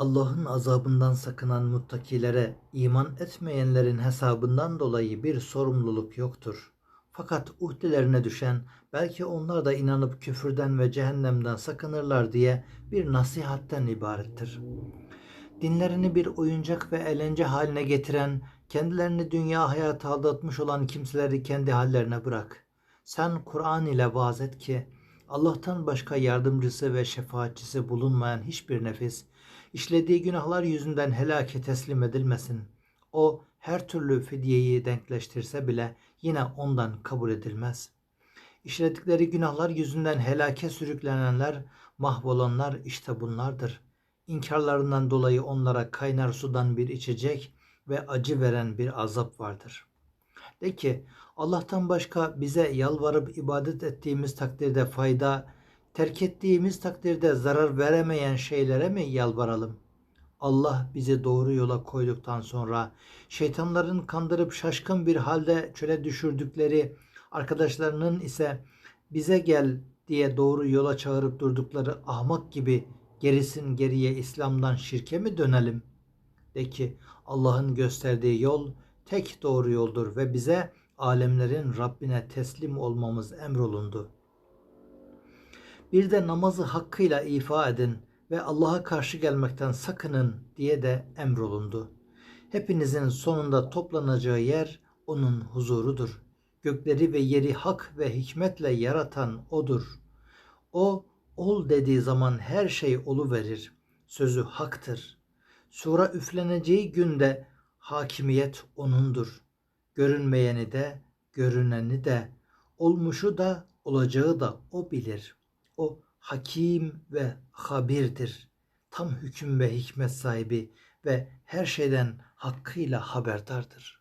Allah'ın azabından sakınan muttakilere iman etmeyenlerin hesabından dolayı bir sorumluluk yoktur. Fakat uhdelerine düşen belki onlar da inanıp küfürden ve cehennemden sakınırlar diye bir nasihatten ibarettir. Dinlerini bir oyuncak ve eğlence haline getiren, kendilerini dünya hayatı aldatmış olan kimseleri kendi hallerine bırak. Sen Kur'an ile vaaz et ki Allah'tan başka yardımcısı ve şefaatçisi bulunmayan hiçbir nefis işlediği günahlar yüzünden helake teslim edilmesin. O her türlü fidyeyi denkleştirse bile yine ondan kabul edilmez. İşledikleri günahlar yüzünden helake sürüklenenler, mahvolanlar işte bunlardır. İnkarlarından dolayı onlara kaynar sudan bir içecek ve acı veren bir azap vardır. De ki Allah'tan başka bize yalvarıp ibadet ettiğimiz takdirde fayda, terk ettiğimiz takdirde zarar veremeyen şeylere mi yalvaralım? Allah bizi doğru yola koyduktan sonra şeytanların kandırıp şaşkın bir halde çöle düşürdükleri arkadaşlarının ise bize gel diye doğru yola çağırıp durdukları ahmak gibi gerisin geriye İslam'dan şirke mi dönelim? De ki Allah'ın gösterdiği yol tek doğru yoldur ve bize alemlerin Rabbine teslim olmamız emrolundu. Bir de namazı hakkıyla ifa edin ve Allah'a karşı gelmekten sakının diye de emrolundu. Hepinizin sonunda toplanacağı yer onun huzurudur. Gökleri ve yeri hak ve hikmetle yaratan odur. O ol dediği zaman her şey olu verir. Sözü haktır. Sura üfleneceği günde hakimiyet onundur. Görünmeyeni de, görüneni de, olmuşu da, olacağı da o bilir. O hakim ve habirdir. Tam hüküm ve hikmet sahibi ve her şeyden hakkıyla haberdardır.